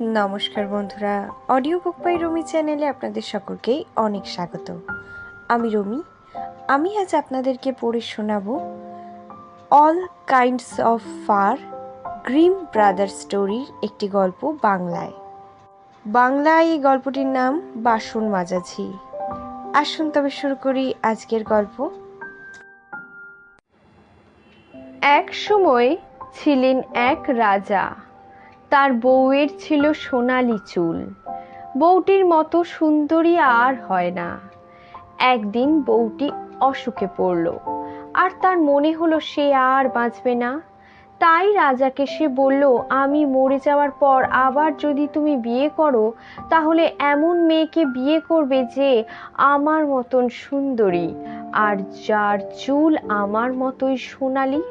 নমস্কার বন্ধুরা। Audio book by রমি চ্যানেলে আপনাদের সকলকেই অনেক স্বাগত। আমি রমি। আমি আজ আপনাদেরকে পড়ে শোনাব all kinds of far Grimm brother স্টোরির একটি গল্প বাংলায়। বাংলায় এই গল্পটির নাম বাসন মাজাঝি আসুন তবে শুরু করি আজকের গল্প। এক সময় ছিলেন এক রাজা। তার বউয়ের ছিল সোনালি চুল। বউটির মতো সুন্দরী আর হয় না। একদিন বউটি অসুখে পড়ল, আর তার মনে হলো সে আর বাঁচবে না। তাই রাজাকে সে বলল, আমি মরে যাওয়ার পর আবার যদি তুমি বিয়ে করো, তাহলে এমন মেয়েকে বিয়ে করবে যে আমার মতন সুন্দরী, আর যার চুল আমার মতোই সোনালি।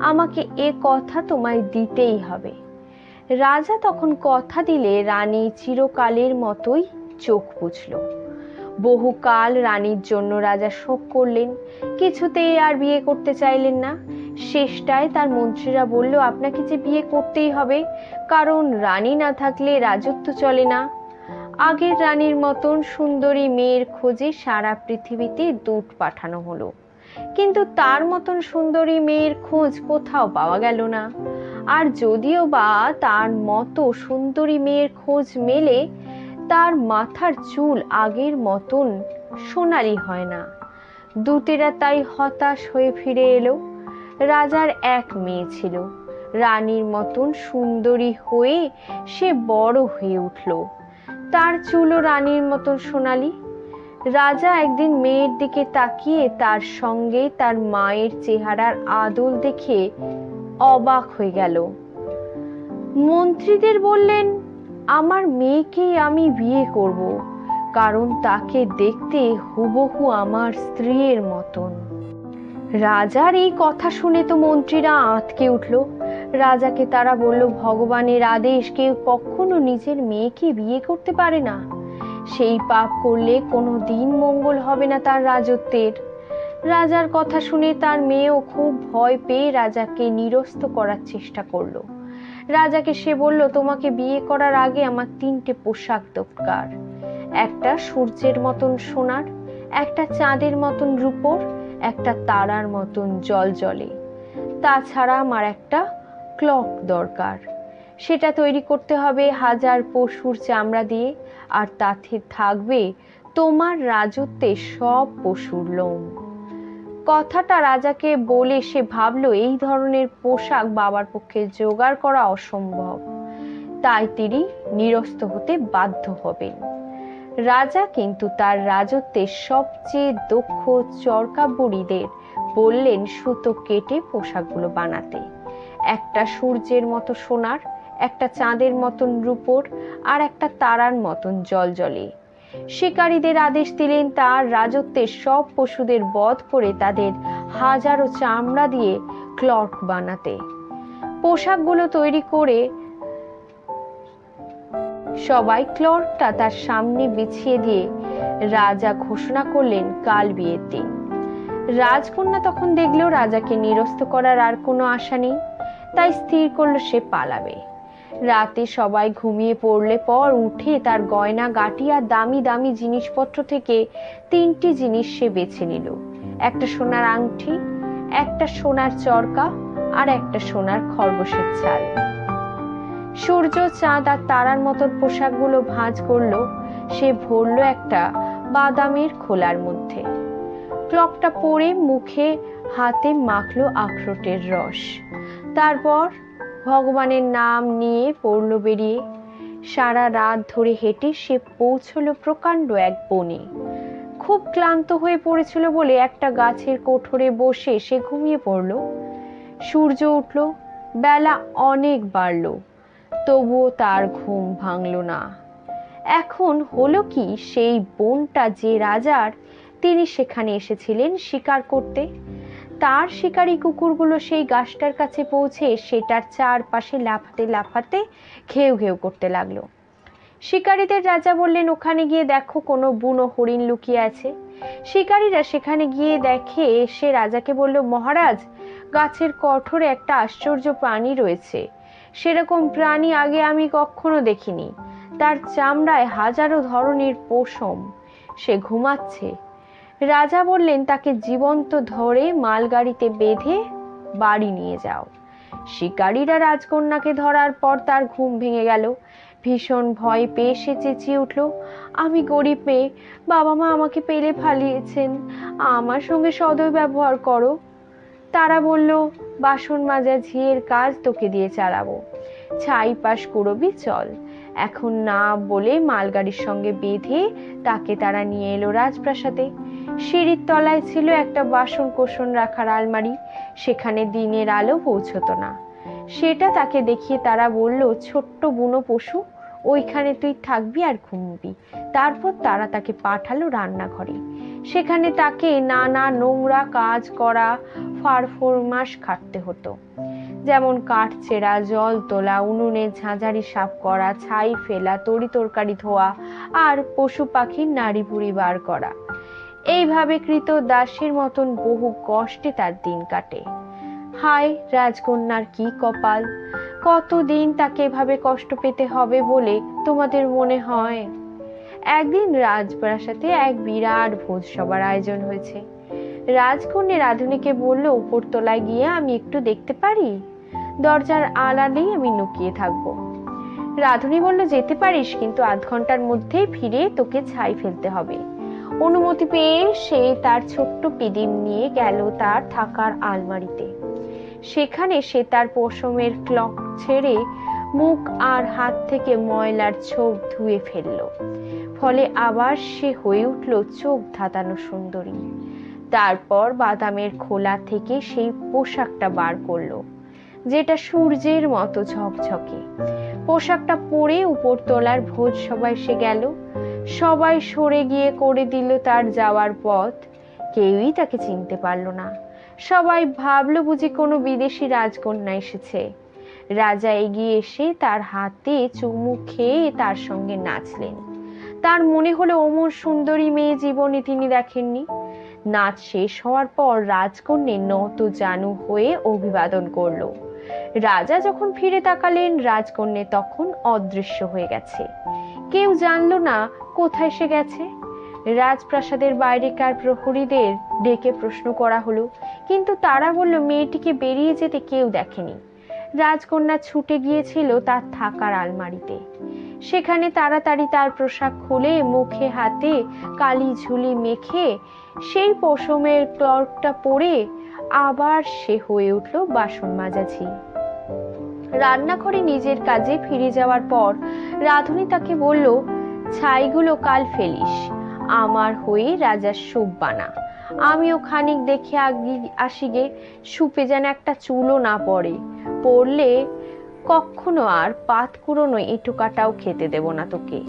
আমাকে এ কথা তোমায় দিতেই হবে। রাজা তখন কথা দিলে রানী চিরকালের মতোই চোখ বুঝল। বহুকাল রানীর জন্য রাজা শোক করলেন কিছুতেই আর বিয়ে করতে চাইলেন না। শেষটায় তার মন্ত্রীরা বলল, আপনাকে যে বিয়ে করতেই হবে, কারণ রানী না থাকলে রাজত্ব চলে না। আগের রানীর মতন সুন্দরী মেয়ের খোঁজে সারা পৃথিবীতে দূত পাঠানো হলো। কিন্তু তার মতন সুন্দরী মেয়ের খোঁজ কোথাও পাওয়া গেল না। আর যদিও বা তার মতো সুন্দরী মেয়ের খোঁজ মেলে, তার মাথার চুল আগের মতন সোনালি হয় না। দূতেরা তাই হতাশ হয়ে ফিরে এলো। রাজার এক মেয়ে ছিল। রানীর মতন সুন্দরী হয়ে সে বড় হয়ে উঠল। তার চুলও রানীর মতন সোনালি। রাজা একদিন মেয়ের দিকে তাকিয়ে তার সঙ্গে তার মায়ের চেহারার আদল দেখে অবাক হয়ে গেল। মন্ত্রীদের বললেন, আমার মেয়েকেই আমি বিয়ে করব, কারণ তাকে দেখতে হুবহু আমার স্ত্রীর মতন। রাজার এই কথা শুনে তো মন্ত্রীরা আঁতকে উঠল। রাজাকে তারা বলল, ভগবানের আদেশ কেউ কখনো নিজের মেয়েকে বিয়ে করতে পারে না। সেই পাপ করলে কোনো দিন মঙ্গল হবে না তার রাজত্বের। রাজার কথা শুনে তার মেয়েও খুব ভয় পেয়ে রাজাকে নিরস্ত করার চেষ্টা করল। রাজাকে সে বলল, তোমাকে বিয়ে করার আগে আমার তিনটে পোশাক দরকার। একটা সূর্যের মতন সোনার, একটা চাঁদের মতন রূপোর, একটা তারার মতন জল জলে। তাছাড়া আমার একটা ক্লক দরকার। সেটা তৈরি করতে হবে হাজার পশুর চামড়া দিয়ে, আর তাতে থাকবে তোমার রাজত্বে সব পশুর লোম। কথাটা রাজাকে বলে সে ভাবলো, এই ধরনের পোশাক বাবার পক্ষে জোগাড় করা অসম্ভব। তাই তিনি নিরস্ত হতে বাধ্য হবেন। রাজা কিন্তু তার রাজত্বের সবচেয়ে দক্ষ চরকা বুড়িদের বললেন, সুতো কেটে পোশাকগুলো বানাতে। একটা সূর্যের মতো সোনার, একটা চাঁদের মতন রূপোর আর একটা তারার মতন জল জলে শিকারীদের আদেশ দিলেন তার রাজত্বের সব পশুদের বধ করে তাদের হাজারো চামড়া দিয়ে ক্লক বানাতে। পোশাকগুলো তৈরি করে সবাই ক্লর্কটা তার সামনে বিছিয়ে দিয়ে রাজা ঘোষণা করলেন, কাল বিয়ের দিন। রাজকন্যা তখন দেখলেও রাজাকে নিরস্ত করার আর কোনো আশা নেই, তাই স্থির করল সে পালাবে। রাতে সবাই ঘুমিয়ে পড়লে পর উঠে তার গয়না, গাটি আর দামি দামি জিনিসপত্র থেকে তিনটি জিনিস সে বেছে নিল। একটা সোনার আংটি, একটা সোনার চরকা আর একটা সোনার খরগোশের ছাল। সূর্য, চাঁদ আর তারার মতন পোশাকগুলো ভাঁজ করল, সে ভরল একটা বাদামের খোলার মধ্যে। ক্লকটা পরে মুখে, হাতে মাখলো আখরোটের রস। তারপর ভগবানের নাম নিয়ে পড়ল বেরিয়ে। সারা রাত ধরে হেঁটে সে পৌঁছলো প্রকাণ্ড এক বনে। খুব ক্লান্ত হয়ে পড়েছিল বলে একটা গাছের কোঠরে বসে সে ঘুমিয়ে পড়ল। সূর্য উঠল, বেলা অনেক বাড়ল, তবুও তার ঘুম ভাঙল না। এখন হলো কি সেই বনটা যে রাজার, তিনি সেখানে এসেছিলেন শিকার করতে। তার শিকারী কুকুরগুলো সেই গাছটার কাছে পৌঁছে সেটার চারপাশে লাফাতে লাফাতে ঘেউ ঘেউ করতে লাগল। শিকারীদের রাজা বললেন, ওখানে গিয়ে দেখো, কোনো বুনো হরিণ লুকিয়ে আছে। শিকারীরা সেখানে গিয়ে দেখে সে রাজাকে বলল, মহারাজ, গাছের কঠোরে একটা আশ্চর্য প্রাণী রয়েছে। সেরকম প্রাণী আগে আমি কখনো দেখিনি। তার চামড়ায় হাজারো ধরনের পশম। সে ঘুমাচ্ছে। রাজা বললেন, তাকে জীবন্ত ধরে মালগাড়িতে বেঁধে বাড়ি নিয়ে যাও। শিকারীরা রাজকন্যাকে ধরার পর তার ঘুম ভেঙে গেল। ভীষণ ভয় পেয়ে সে চেঁচিয়ে উঠল, আমি গরিব মেয়ে, বাবা মা আমাকে পেলে ফালিয়েছেন, আমার সঙ্গে সদয় ব্যবহার করো। তারা বলল, বাসন মাজা, ঝিয়ের কাজ তোকে দিয়ে চালাবো। ছাই পাশ কুড়বি, চল। এখন না বলে মালগাড়ির সঙ্গে বেঁধে তাকে তারা নিয়ে এলো রাজপ্রাসাদে। সিঁড়ির তলায় ছিল একটা বাসন কোসন রাখার আলমারি, সেখানে দিনের আলো পৌঁছতো না। সেটা তাকে দেখিয়ে তারা বলল, ছোট্ট বুনো পশু, ওইখানে তুই থাকবি আর ঘুমবি। তারপর তারা তাকে পাঠালো রান্নাঘরে। সেখানে তাকে নানা নোংরা কাজ করা ফারফোর মাস খাটতে হতো। যেমন কাঠ চেরা জল তোলা, উনুনে ঝাঁঝারি সাফ করা, ছাই ফেলা, তরি তরকারি ধোয়া আর পশু পাখির নাড়ি ভুড়ি বার করা। এইভাবে কৃত দাসের মতন বহু কষ্টে তার দিন কাটে। হায়, রাজকন্যার কি কপাল! কতদিন তাকে এভাবে কষ্ট পেতে হবে বলে তোমাদের মনে হয়? একদিন রাজপ্রাসাদে এক বিরাট ভোজ সবার আয়োজন হয়েছে। রাজকন্যা রাধুনীকে বলল, উপরতলায় গিয়ে আমি একটু দেখতে পারি? দরজার আড়ালেই আমি লুকিয়ে থাকব। রাধুনী বলল, যেতে পারিস, কিন্তু আধ ঘণ্টার মধ্যেই ফিরে তোকে ছাই ফেলতে হবে। অনুমতি পেয়ে সে তার ছোট্ট পিদিম নিয়ে গেল তার থাকার আলমারিতে। সেখানে সে তার পশমের ক্লক ছেড়ে মুখ আর হাত থেকে ময়লার ছোপ ধুয়ে ফেলল। ফলে আবার সে হয়ে উঠল চোখ ধাঁধানো সুন্দরী। তারপর বাদামের খোলা থেকে সেই পোশাকটা বার করল। যেটা সূর্যের মতো ঝকঝকে। পোশাকটা পরে উপর উপরতলার ভোজ সবাই সে গেল। সবাই সরে গিয়ে করে দিল তার যাওয়ার পথ। কেউই তাকে চিনতে পারল না। সবাই ভাবলো বুঝি কোনো বিদেশি রাজকন্যা এসেছে। রাজা এগিয়ে এসে তার হাতে চুমু খেয়ে তার সঙ্গে নাচলেন। তার মনে হলো অমর সুন্দরী মেয়ে জীবনে তিনি দেখেননি। নাচ শেষ হওয়ার পর রাজকন্যে নত জানু হয়ে অভিবাদন করল। রাজা যখন ফিরে তাকালেন, রাজকন্যে তখন অদৃশ্য হয়ে গেছে। কেউ জানলো না কোথায় সে গেছে। রাজপ্রাসাদের বাইরেকার প্রহরীদের ডেকে প্রশ্ন করা হলো, কিন্তু তারা বলল, মেয়েটিকে বেরিয়ে যেতে কেউ দেখেনি। রাজকন্যা ছুটে গিয়েছিল তার থাকার আলমারিতে। সেখানে তাড়াতাড়ি তার পোশাক খুলে মুখে হাতে কালি ঝুলি মেখে সেই পশমের ক্লর্কটা পরে আবার সে হয়ে উঠল বাসন মাজাঝি। রান্নাঘরে নিজের কাজে ফিরে যাওয়ার পর রাধুনী তাকে বলল, ছাইগুলো কাল ফেলিস, আমার হয়ে রাজার সুপ বানা। আমিও খানিক দেখে আগি, আসি গে সুপে যেন একটা চুলও না পড়ে। পড়লে কখনো আর পাত কুড়োনো এঁটো কাটাও খেতে দেব না তোকে।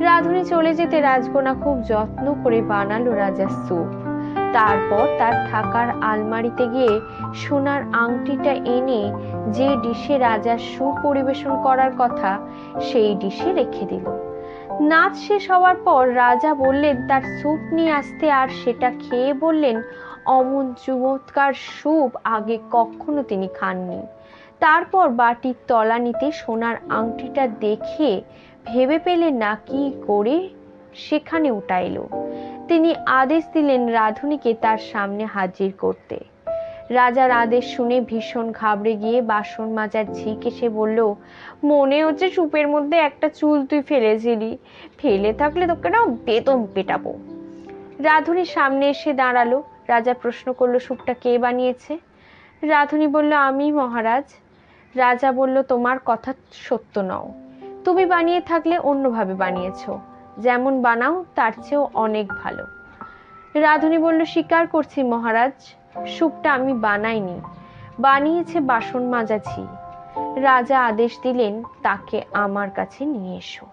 রাধুনী চলে যেতে রাজকোনা খুব যত্ন করে বানালো রাজার স্যুপ। তারপর তার থাকার আলমারিতে গিয়ে সোনার আংটিটা এনে যে ডিশে রাজার সুপরিবেশন করার কথা, সেই ডিশে রেখে দিল। নাচ শেষ হওয়ার পর রাজা বললেন, তার স্যুপ নিয়ে আসতে আর সেটা খেয়ে বললেন, অমন চমৎকার স্যুপ আগে কখনো তিনি খাননি। তারপর বাটির তলানিতে সোনার আংটিটা দেখে ভেবে পেলেন, না, কি করে? সেখানে এলো। তিনি আদেশ দিলেন রাধুনীকে তার সামনে হাজির করতে। রাজার আদেশ শুনে ভীষণ ঘাবড়ে গিয়ে বাসন মাজার ঝিক এসে বলল, মনে হচ্ছে সুপের মধ্যে একটা চুল তুই ফেলেছিলি। ফেলে থাকলে তোকে না বেতন পেটাবো। রাধুনী সামনে এসে দাঁড়াল। রাজা প্রশ্ন করল, সুপটা কে বানিয়েছে? রাধুনী বলল, আমি, মহারাজ। রাজা বলল, তোমার কথা সত্য নও। তুমি বানিয়ে থাকলে অন্যভাবে বানিয়েছো। যেমন বানাও, তার চেয়েও অনেক ভালো। রাধুনী বলল, স্বীকার করছি মহারাজ, স্যুপটা আমি বানাইনি। বানিয়েছে বাসন মাজাছি। রাজা আদেশ দিলেন, তাকে আমার কাছে নিয়ে এসো।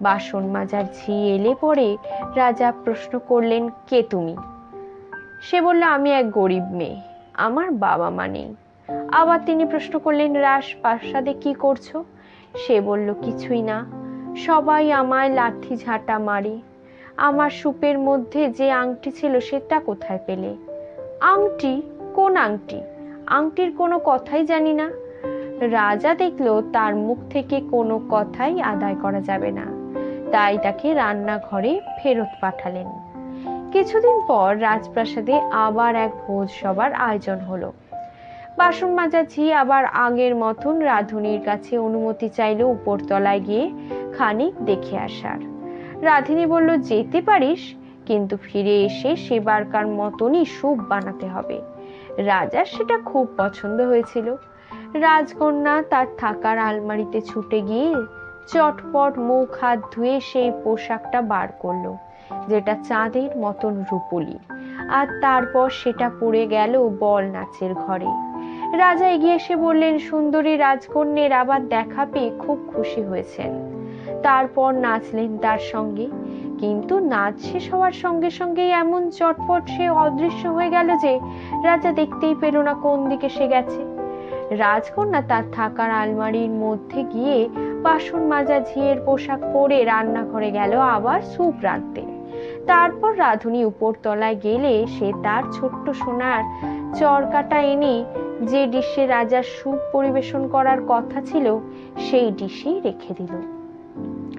বাসন মাজার ঝি এলে পরে রাজা প্রশ্ন করলেন, কে তুমি? সে বলল, আমি এক গরিব মেয়ে, আমার বাবা মা নেই। আবার তিনি প্রশ্ন করলেন রাস প্রাসাদে কি করছ? সে বলল, কিছুই না। সবাই আমায় লাঠি ঝাঁটা মারে। আমার সুপের মধ্যে যে আংটি ছিল সেটা কোথায় পেলে? আংটি? কোন আংটি? আংটির কোনো কথাই জানি না। রাজা দেখল তার মুখ থেকে কোনো কথাই আদায় করা যাবে না। তাই তাকে রান্নাঘরে ফেরত পাঠালেন। কিছুদিন পর রাজপ্রাসাদে আবার এক ভোজ সভার আয়োজন হলো। বাসন মাজা ঝি আবার আগের মতন রাধুনির কাছে অনুমতি চাইল উপরতলায় গিয়ে খানিক দেখে আসার। রাধিনী বলল, যেতে পারিস, কিন্তু ফিরে এসে সেবারকার মতনই স্যুপ বানাতে হবে। রাজার সেটা খুব পছন্দ হয়েছিল। রাজকন্যা তার থাকার আলমারিতে ছুটে গিয়ে চটপট মুখ হাত ধুয়ে সেই পোশাকটা বার করল, যেটা চাঁদের মতন রূপলি। আর তারপর সেটা পড়ে গেল বল নাচের ঘরে। রাজা এগিয়ে এসে বললেন, সুন্দরী রাজকন্যের আবার দেখা পেয়ে খুব খুশি হয়েছেন। তারপর নাচলেন তার সঙ্গে। কিন্তু নাচ শেষ হওয়ার সঙ্গে সঙ্গে এমন চটপট সে অদৃশ্য হয়ে গেল যে রাজা দেখতেই পেল না কোন দিকে সে গেছে। রাজকন্যা তার থাকার আলমারির মধ্যে গিয়ে বাসন মাজা, ঝিয়ের পোশাক পরে রান্নাঘরে গেল আবার স্যুপ রাঁধতে। তারপর রাধুনি উপরতলায় গেলে সে তার ছোট্ট সোনার চরকাটা এনে যে ডিশে রাজার স্যুপ পরিবেশন করার কথা ছিল, সেই ডিশেই রেখে দিল।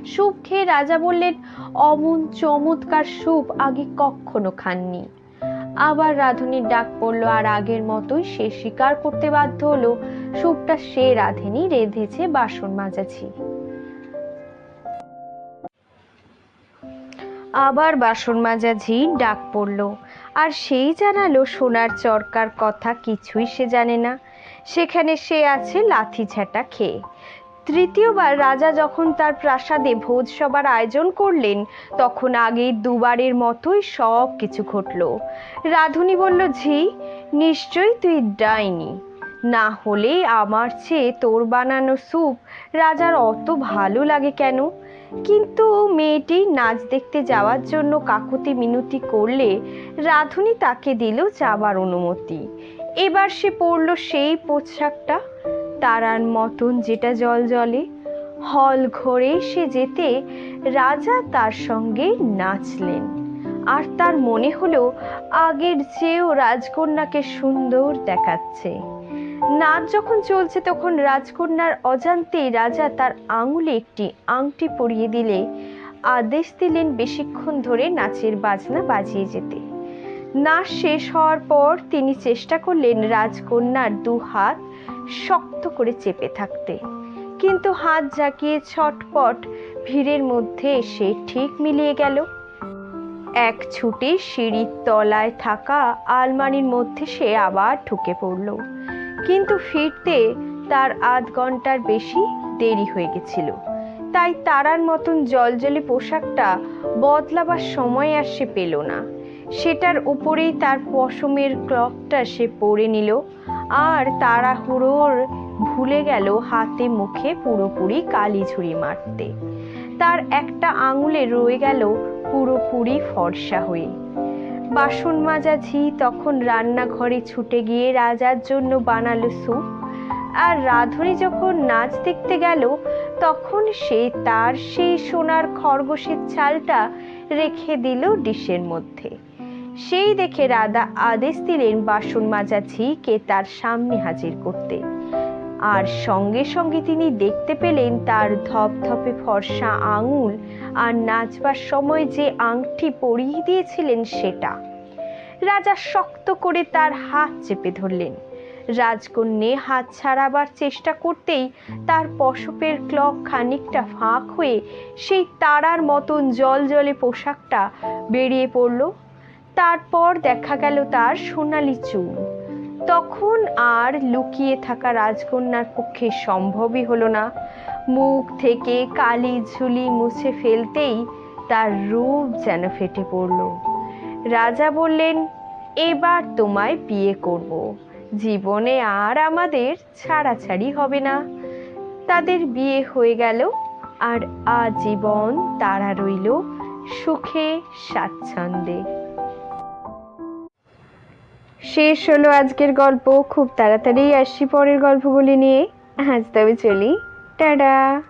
স্যুপ খেয়ে রাজা বললেন, অমন চমৎকার স্যুপ আগে কখনো খাননি। আবার রাধুনির ডাক পড়ল, আর আগের মতোই সে স্বীকার করতে বাধ্য হলো। স্যুপটা সে রাধেনি, রেঁধেছে বাসন মাজাছি। আবার বাসন মাজা ঝি ডাক পড়ল, আর সেই জানালো সোনার চরকার কথা কিছুই সে জানে না। সেখানে সে আছে লাথি ঝাঁটা খেয়ে। তৃতীয়বার রাজা যখন তার প্রাসাদে ভোজ সবার আয়োজন করলেন, তখন আগে দুবারের মতোই সব কিছু ঘটলো। রাধুনি বলল, ঝি, নিশ্চয়ই তুই ডাইনি। না হলে আমার চেয়ে তোর বানানো স্যুপ রাজার অত ভালো লাগে কেন? কিন্তু মেয়েটি নাচ দেখতে যাওয়ার জন্য কাকুতি মিনতি করলে রাধুনি তাকে দিল যাবার অনুমতি। এবার সে পরল সেই পোশাকটা। তারার মতন যেটা জল জলে, হল ঘরে সে যেতে রাজা তার সঙ্গে নাচলেন। আর তার মনে হলো আগের চেয়েও রাজকন্যাকে সুন্দর দেখাচ্ছে। নাচ যখন চলছে তখন রাজকন্যার অজান্তেই রাজা তার আঙুলে একটি আংটি পরিয়ে দিলে, আদেশ দিলেন বেশিক্ষণ ধরে নাচের বাজনা বাজিয়ে যেতে। নাচ শেষ হওয়ার পর তিনি চেষ্টা করলেন রাজকন্যার দু হাত শক্ত করে চেপে থাকতে। কিন্তু হাত ঝাঁকিয়ে ছটপট ভিড়ের মধ্যে এসে ঠিক মিলিয়ে গেল। এক ছুটে সিঁড়ির তলায় থাকা আলমারির মধ্যে সে আবার ঢুকে পড়ল। কিন্তু ফিরতে তার আধ ঘণ্টার বেশি দেরি হয়ে গেছিল। তাই তারার মতন জলজলে পোশাকটা বদলাবার সময় আর সে পেল না। সেটার উপরেই তার পশমের ক্লকটা সে পরে নিল, আর তাড়াহুড়োর ভুলে গেল হাতে মুখে পুরোপুরি কালি ঝুড়ি মারতে। তার একটা আঙুলে রয়ে গেল পুরোপুরি ফর্সা হয়ে। বাসন মাজা ঝি তখন রান্নাঘরে ছুটে গিয়ে রাজার জন্য বানালো স্যুপ, আর রাধুনি যখন নাচ দেখতে গেল, তখন সে তার সেই সোনার খরগোশের ছালটা রেখে দিল ডিশের মধ্যে। সেই দেখে রাধা আদেশ দিলেন বাসন মাজা ঝিকে তার সামনে হাজির করতে। আর সঙ্গে সঙ্গে তিনি দেখতে পেলেন তার ধপধপে ফর্সা আঙুল আর নাচবার সময় যে আংটি পরিয়ে দিয়েছিলেন সেটা। রাজা শক্ত করে তার হাত চেপে ধরলেন। রাজকন্যে হাত ছাড়াবার চেষ্টা করতেই তার পশপের ক্লক খানিকটা ফাঁক হয়ে সেই তারার মতন জল জলে পোশাকটা বেরিয়ে পড়ল। তারপর দেখা গেল তার সোনালি চুল। তখন আর লুকিয়ে থাকা রাজকন্যার পক্ষে সম্ভবই হলো না। মুখ থেকে কালি ঝুলি মুছে ফেলতেই তার রূপ যেন ফেটে পড়ল। রাজা বললেন, এবার তোমায় বিয়ে করব। জীবনে আর আমাদের ছাড়াছাড়ি হবে না। তাদের বিয়ে হয়ে গেল আর আজীবন তারা রইল সুখে স্বাচ্ছন্দ্যে। শেষ হলো আজকের গল্প। খুব তাড়াতাড়ি আসছি পরের গল্পগুলি নিয়ে। আজ তবে চলি। টাটা।